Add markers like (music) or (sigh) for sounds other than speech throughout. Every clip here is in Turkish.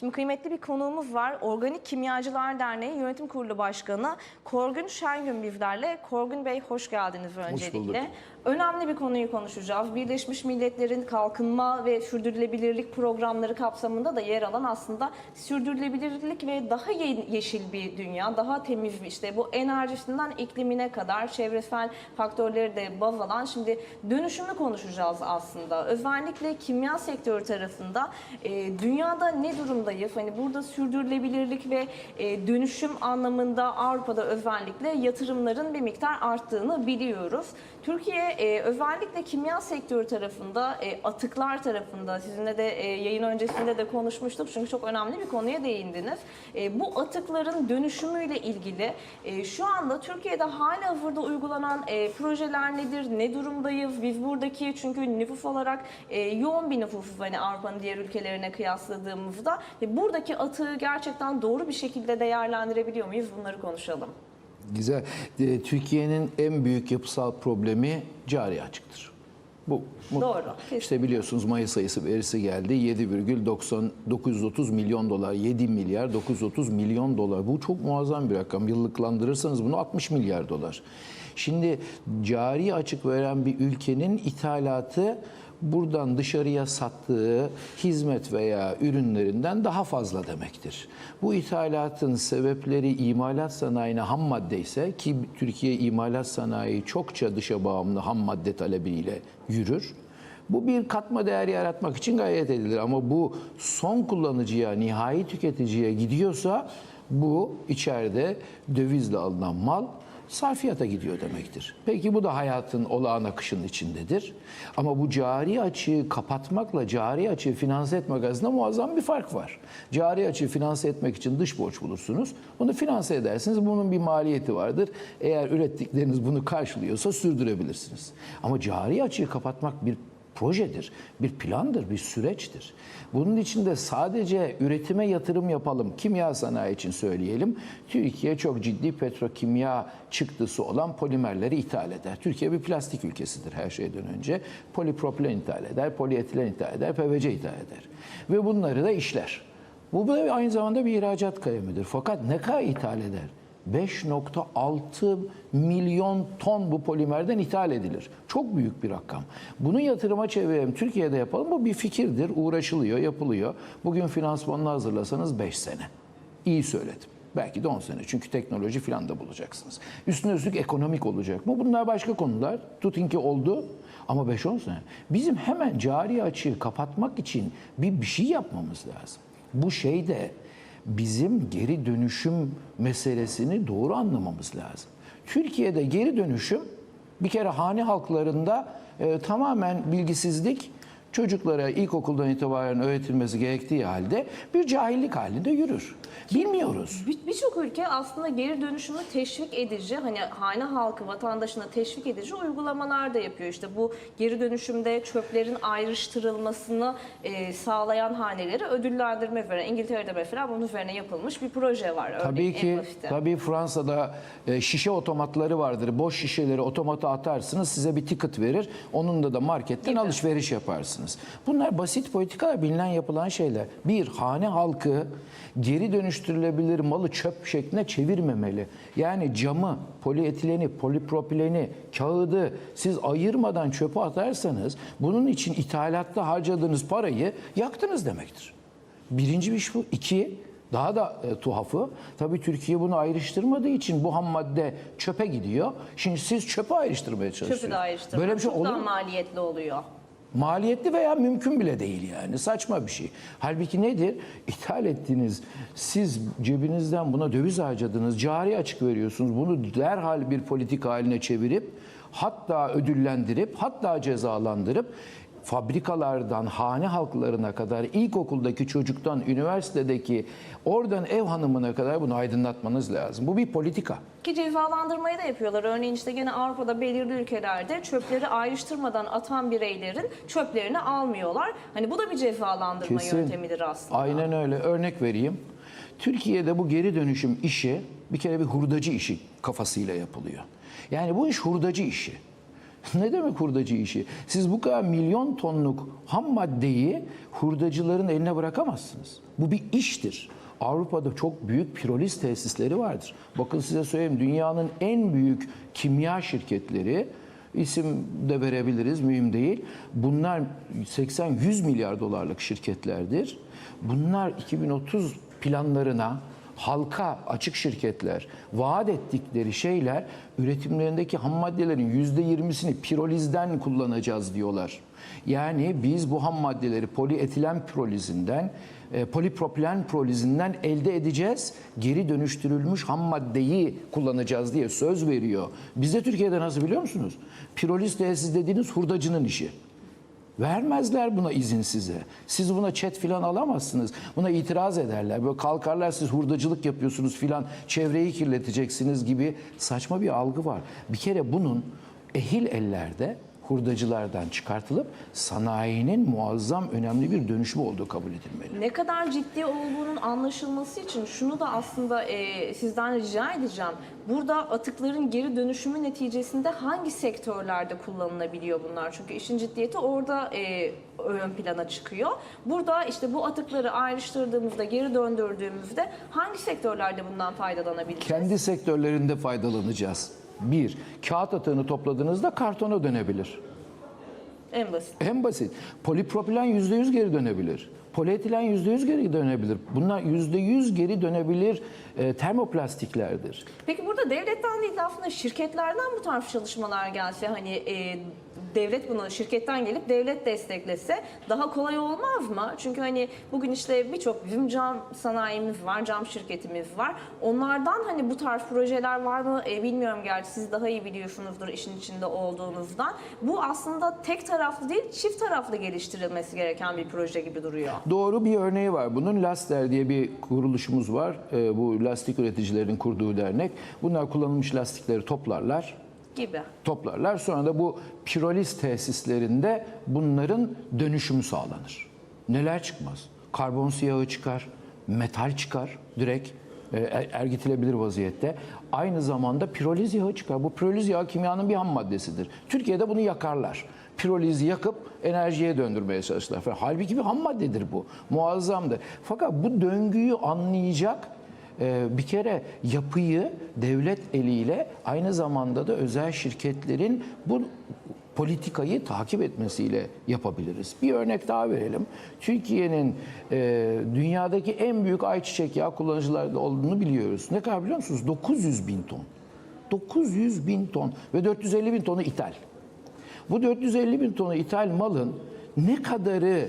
Şimdi kıymetli bir konuğumuz var. Organik Kimyacılar Derneği Yönetim Kurulu Başkanı Korgün Şengün bizlerle. Korgün Bey hoş geldiniz öncelikle. bulduk. Önemli bir konuyu konuşacağız. Birleşmiş Milletler'in kalkınma ve sürdürülebilirlik programları kapsamında da yer alan aslında sürdürülebilirlik ve daha ye- yeşil bir dünya, daha temiz işte bu enerjisinden iklimine kadar çevresel faktörleri de baz alan şimdi dönüşümü konuşacağız aslında. Özellikle kimya sektörü tarafında e, dünyada ne durumdayız? Hani burada sürdürülebilirlik ve e, dönüşüm anlamında Avrupa'da özellikle yatırımların bir miktar arttığını biliyoruz. Türkiye e, özellikle kimya sektörü tarafında, e, atıklar tarafında sizinle de e, yayın öncesinde de konuşmuştuk çünkü çok önemli bir konuya değindiniz. E, bu atıkların dönüşümüyle ilgili e, şu anda Türkiye'de hala hazırda uygulanan e, projeler nedir, ne durumdayız? Biz buradaki çünkü nüfus olarak e, yoğun bir nüfusuz hani Avrupa'nın diğer ülkelerine kıyasladığımızda buradaki atığı gerçekten doğru bir şekilde değerlendirebiliyor muyuz? Bunları konuşalım. Güzel. Ee, Türkiye'nin en büyük yapısal problemi cari açıktır. Bu. Doğru. İşte biliyorsunuz Mayıs sayısı verisi geldi. 7,930 milyon dolar, 7 milyar 930 milyon dolar. Bu çok muazzam bir rakam. Yıllıklandırırsanız bunu 60 milyar dolar. Şimdi cari açık veren bir ülkenin ithalatı buradan dışarıya sattığı hizmet veya ürünlerinden daha fazla demektir. Bu ithalatın sebepleri imalat sanayine ham madde ise ki Türkiye imalat sanayi çokça dışa bağımlı ham madde talebiyle yürür. Bu bir katma değer yaratmak için gayret edilir ama bu son kullanıcıya, nihai tüketiciye gidiyorsa bu içeride dövizle alınan mal sarfiyata gidiyor demektir. Peki bu da hayatın olağan akışının içindedir. Ama bu cari açığı kapatmakla cari açığı finanse etmek arasında muazzam bir fark var. Cari açığı finanse etmek için dış borç bulursunuz. Bunu finanse edersiniz. Bunun bir maliyeti vardır. Eğer ürettikleriniz bunu karşılıyorsa sürdürebilirsiniz. Ama cari açığı kapatmak bir projedir, bir plandır, bir süreçtir. Bunun için de sadece üretime yatırım yapalım, kimya sanayi için söyleyelim. Türkiye çok ciddi petrokimya çıktısı olan polimerleri ithal eder. Türkiye bir plastik ülkesidir her şeyden önce. Polipropilen ithal eder, polietilen ithal eder, PVC ithal eder. Ve bunları da işler. Bu da aynı zamanda bir ihracat kalemidir. Fakat ne kadar ithal eder? 5.6 milyon ton bu polimerden ithal edilir. Çok büyük bir rakam. Bunu yatırıma çevirelim, Türkiye'de yapalım. Bu bir fikirdir, uğraşılıyor, yapılıyor. Bugün finansmanını hazırlasanız 5 sene. İyi söyledim. Belki de 10 sene. Çünkü teknoloji falan da bulacaksınız. Üstüne üstlük ekonomik olacak mı? Bunlar başka konular. Tutun ki oldu. Ama 5-10 sene. Bizim hemen cari açığı kapatmak için bir, bir şey yapmamız lazım. Bu şey de bizim geri dönüşüm meselesini doğru anlamamız lazım. Türkiye'de geri dönüşüm bir kere hane halklarında e, tamamen bilgisizlik çocuklara ilkokuldan itibaren öğretilmesi gerektiği halde bir cahillik halinde yürür. Bilmiyoruz. Bir- Birçok ülke aslında geri dönüşümü teşvik edici, hani hane halkı, vatandaşına teşvik edici uygulamalar da yapıyor. İşte bu geri dönüşümde çöplerin ayrıştırılmasını e, sağlayan haneleri ödüllendirme üzerine. İngiltere'de mesela bunun üzerine yapılmış bir proje var. Tabii örneğin en ki tabii Fransa'da e, şişe otomatları vardır. Boş şişeleri otomata atarsınız size bir ticket verir. Onunla da marketten Gibi. alışveriş yaparsınız. Bunlar basit politikalar bilinen yapılan şeyler. Bir hane halkı geri dönüştürülebilir malı çöp şekline çevirmemeli. Yani camı, polietileni, polipropileni, kağıdı siz ayırmadan çöpe atarsanız bunun için ithalatta harcadığınız parayı yaktınız demektir. Birinci bir iş bu. İki, daha da e, tuhafı, tabii Türkiye bunu ayrıştırmadığı için bu ham madde çöpe gidiyor. Şimdi siz çöpe ayrıştırmaya çalışıyorsunuz. Çöpü de ayrıştırmak Böyle bir şey çok olur daha mu? maliyetli oluyor. Maliyetli veya mümkün bile değil yani. Saçma bir şey. Halbuki nedir? (laughs) İthal ettiğiniz, siz cebinizden buna döviz harcadınız, cari açık veriyorsunuz. Bunu derhal bir politika haline çevirip, hatta ödüllendirip, hatta cezalandırıp, fabrikalardan hane halklarına kadar, ilkokuldaki çocuktan üniversitedeki, oradan ev hanımına kadar bunu aydınlatmanız lazım. Bu bir politika. Ki cezalandırmayı da yapıyorlar. Örneğin işte gene Avrupa'da belirli ülkelerde çöpleri ayrıştırmadan atan bireylerin çöplerini almıyorlar. Hani bu da bir cezalandırma Kesin. yöntemidir aslında. Aynen öyle. Örnek vereyim. Türkiye'de bu geri dönüşüm işi bir kere bir hurdacı işi kafasıyla yapılıyor. Yani bu iş hurdacı işi. (laughs) Ne demek hurdacı işi? Siz bu kadar milyon tonluk ham maddeyi hurdacıların eline bırakamazsınız. Bu bir iştir. Avrupa'da çok büyük piroliz tesisleri vardır. Bakın size söyleyeyim dünyanın en büyük kimya şirketleri isim de verebiliriz mühim değil. Bunlar 80-100 milyar dolarlık şirketlerdir. Bunlar 2030 planlarına halka açık şirketler vaat ettikleri şeyler üretimlerindeki ham maddelerin %20'sini pirolizden kullanacağız diyorlar. Yani biz bu ham maddeleri polietilen pirolizinden, e, polipropilen pirolizinden elde edeceğiz. Geri dönüştürülmüş ham maddeyi kullanacağız diye söz veriyor. Bizde Türkiye'de nasıl biliyor musunuz? Piroliz tesis dediğiniz hurdacının işi. Vermezler buna izin size. Siz buna çet filan alamazsınız. Buna itiraz ederler. Böyle kalkarlar siz hurdacılık yapıyorsunuz filan çevreyi kirleteceksiniz gibi saçma bir algı var. Bir kere bunun ehil ellerde hurdacılardan çıkartılıp sanayinin muazzam önemli bir dönüşümü olduğu kabul edilmeli. Ne kadar ciddi olduğunun anlaşılması için şunu da aslında e, sizden rica edeceğim. Burada atıkların geri dönüşümü neticesinde hangi sektörlerde kullanılabiliyor bunlar? Çünkü işin ciddiyeti orada e, ön plana çıkıyor. Burada işte bu atıkları ayrıştırdığımızda, geri döndürdüğümüzde hangi sektörlerde bundan faydalanabileceğiz? Kendi sektörlerinde faydalanacağız. Bir, kağıt atığını topladığınızda kartona dönebilir. En basit. En basit. Polipropilen %100 geri dönebilir. Polietilen %100 geri dönebilir. Bunlar %100 geri dönebilir e, termoplastiklerdir. Peki burada devletten değil de aslında şirketlerden bu tarz çalışmalar gelse hani e, devlet bunu şirketten gelip devlet desteklese daha kolay olmaz mı? Çünkü hani bugün işte birçok bizim cam sanayimiz var, cam şirketimiz var. Onlardan hani bu tarz projeler var mı E, bilmiyorum gerçi siz daha iyi biliyorsunuzdur işin içinde olduğunuzdan. Bu aslında tek taraflı değil çift taraflı geliştirilmesi gereken bir proje gibi duruyor. Doğru bir örneği var. Bunun Laster diye bir kuruluşumuz var. E, bu lastik üreticilerin kurduğu dernek. Bunlar kullanılmış lastikleri toplarlar. Gibi. Toplarlar. Sonra da bu piroliz tesislerinde bunların dönüşümü sağlanır. Neler çıkmaz? Karbon siyahı çıkar, metal çıkar direkt e, er- ergitilebilir vaziyette. Aynı zamanda piroliz yağı çıkar. Bu piroliz yağı kimyanın bir ham maddesidir. Türkiye'de bunu yakarlar. Pirolizi yakıp enerjiye döndürmeye çalışırlar. Halbuki bir ham maddedir bu. Muazzamdır. Fakat bu döngüyü anlayacak bir kere yapıyı devlet eliyle aynı zamanda da özel şirketlerin bu politikayı takip etmesiyle yapabiliriz. Bir örnek daha verelim. Türkiye'nin e, dünyadaki en büyük ayçiçek yağı kullanıcıları olduğunu biliyoruz. Ne kadar biliyor musunuz? 900 bin ton. 900 bin ton ve 450 bin tonu ithal. Bu 450 bin tonu ithal malın ne kadarı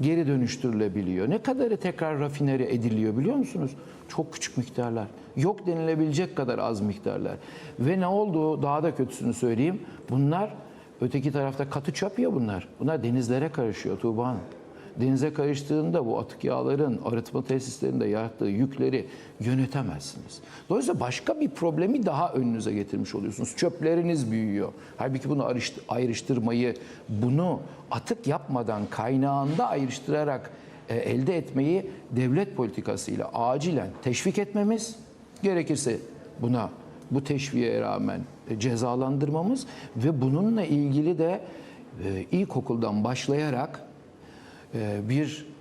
geri dönüştürülebiliyor? Ne kadarı tekrar rafineri ediliyor biliyor musunuz? Çok küçük miktarlar. Yok denilebilecek kadar az miktarlar. Ve ne oldu? Daha da kötüsünü söyleyeyim. Bunlar öteki tarafta katı çöp ya bunlar. Bunlar denizlere karışıyor Tuğba Hanım. Denize karıştığında bu atık yağların arıtma tesislerinde yarattığı yükleri yönetemezsiniz. Dolayısıyla başka bir problemi daha önünüze getirmiş oluyorsunuz. Çöpleriniz büyüyor. Halbuki bunu ayrıştı- ayrıştırmayı, bunu atık yapmadan kaynağında ayrıştırarak e, elde etmeyi devlet politikasıyla acilen teşvik etmemiz gerekirse buna bu teşviğe rağmen e, cezalandırmamız ve bununla ilgili de e, ilkokuldan başlayarak bir e,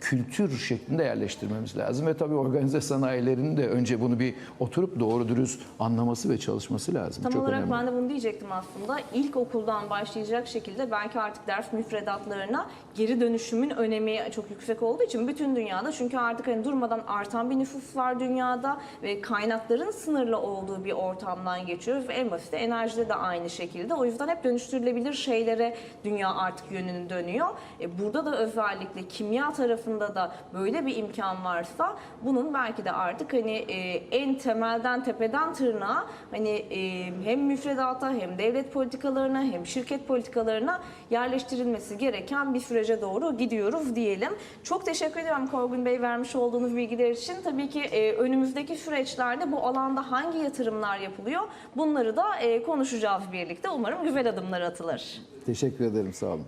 kültür şeklinde yerleştirmemiz lazım. Ve tabii organize sanayilerin de önce bunu bir oturup doğru dürüst anlaması ve çalışması lazım. Tam Çok olarak önemli. ben de bunu diyecektim aslında. İlkokuldan başlayacak şekilde belki artık ders müfredatlarına geri dönüşümün önemi çok yüksek olduğu için bütün dünyada çünkü artık hani durmadan artan bir nüfus var dünyada ve kaynakların sınırlı olduğu bir ortamdan geçiyoruz ve en basit enerjide de aynı şekilde. O yüzden hep dönüştürülebilir şeylere dünya artık yönünü dönüyor. E, burada da özellikle kimya tarafında da böyle bir imkan varsa bunun belki de artık hani e, en temelden tepeden tırnağa hani e, hem müfredata hem devlet politikalarına hem şirket politikalarına yerleştirilmesi gereken bir sürece doğru gidiyoruz diyelim. Çok teşekkür ediyorum Korgun Bey vermiş olduğunuz bilgiler için. Tabii ki e, önümüzdeki süreçlerde bu alanda hangi yatırımlar yapılıyor bunları da e, konuşacağız birlikte. Umarım güzel adımlar atılır. Teşekkür ederim. Sağ olun.